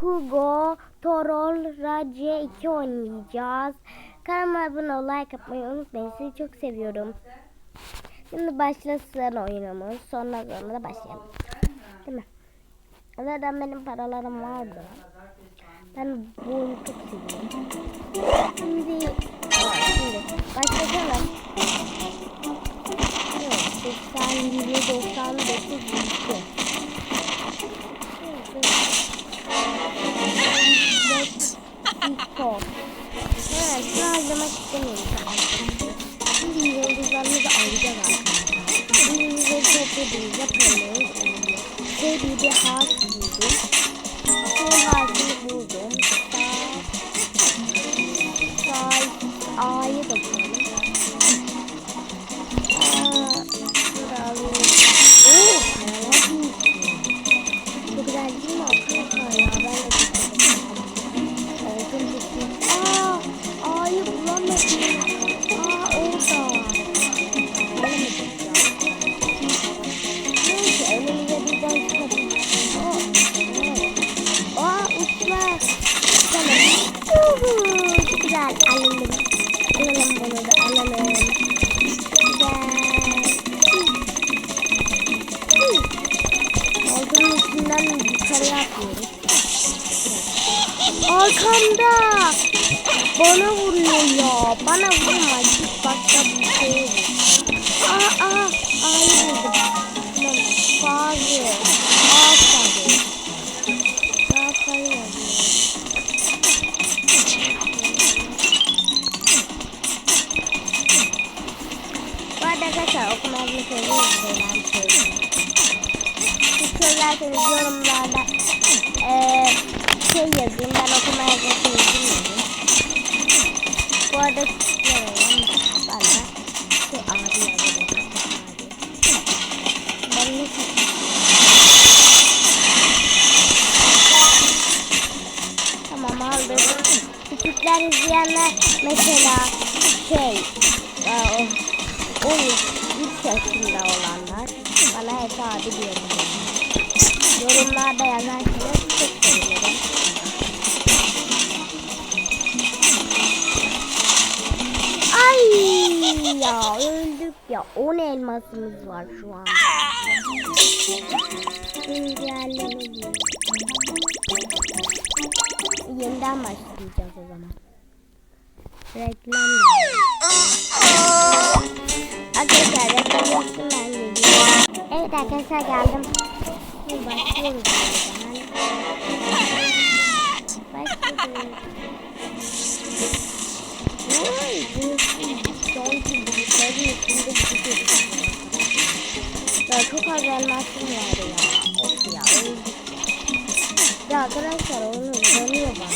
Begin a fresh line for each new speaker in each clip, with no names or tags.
Hugo, Torol, Radya 2 oynayacağız. Kanalıma abone like atmayı unutmayın. Sizi çok seviyorum. Şimdi başlasın oyunumuz. Sonra sonra da başlayalım. Değil mi? Zaten benim paralarım vardı. Ben bu oyunu çok seviyorum. Şimdi, şimdi başlayalım. 87, 99, 92. yok. Evet bunu harcamak istemiyorum. Şimdi yıldızlarını da alacağız arkadaşlar. Birbirimize topladığımızda parmağımız oluyor. Ve bir de harf buldum. Sonra harfi Arkamda. Bana vuruyor ya. Bana vurma. Git başka bir şey vur. Aa aa. A'yı buldum. Tamam. Fazı. A sarı. A sarı yazıyor. Bu şey. Siz söylerseniz yorumlarda şey yazayım ben okuma yazmasını bilmiyorum. Bu arada yorumlarım bana şey abi yazıyor. Ben Tamam aldım. Küçükler izleyenler mesela şey e, o, oyun ilk yaşında olanlar bana hep abi diyorum. Yorumlarda yazarsanız çok sevinirim. Ya öldük ya. 10 elmasımız var şu an. Güncellemeliyiz. Yeniden başlayacağız o zaman. Reklam. Arkadaşlar reklam yaptım ben geliyorum. Evet arkadaşlar geldim. Şimdi başlıyoruz. Başlıyoruz. Ya çok az elmasım var ya. Of ya. Ya arkadaşlar onu dönüyor bana.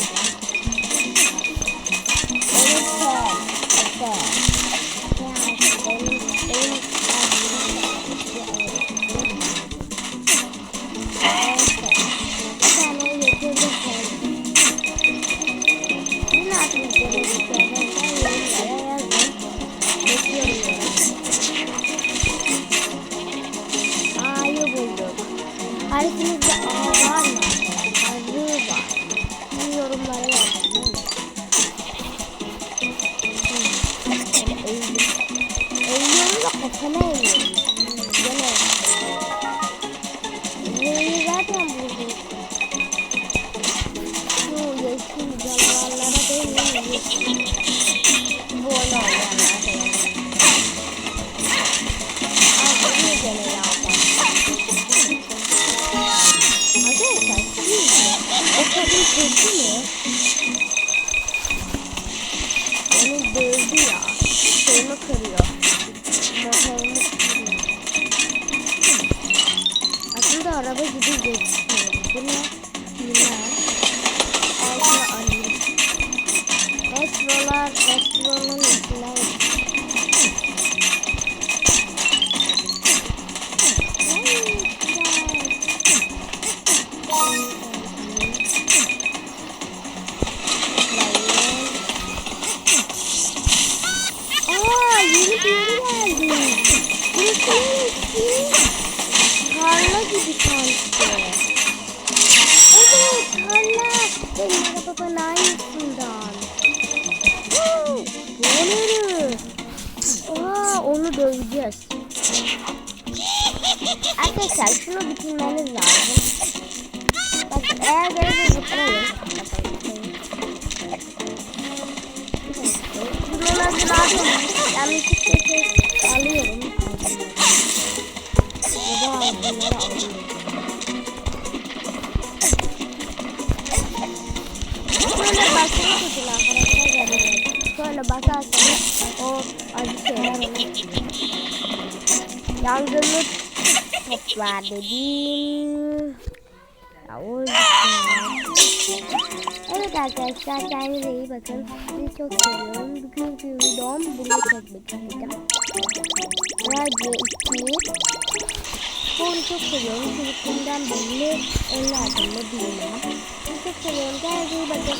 Thank you. Metrolar, metronun içine Aa yeni bir yere geldik. Burası neresi? Tarla gibi sanki. Evet tarla. Mustafa'nın aynısından. Oha onu döveceğiz. Arkadaşlar şunu bitirmeniz lazım. Bakın eğer böyle zıplayın. Adını alıyorum. Yanlışlıkla şey alıyorum. Ya da bunları alıyorum. Basılı tutun arkadaşlar görüyorum. Şöyle basarsanız o acı şeyler olur. Yangını toplar dediğim. Ya o. Evet arkadaşlar kendinize iyi bakın. Sizi çok seviyorum. Bugünkü videom bunu çekmek istedim. Radyo 2. Bunu çok seviyorum. Çocukluğumdan beri adını bilmiyorum. Sizi çok seviyorum. Kendinize iyi bakın.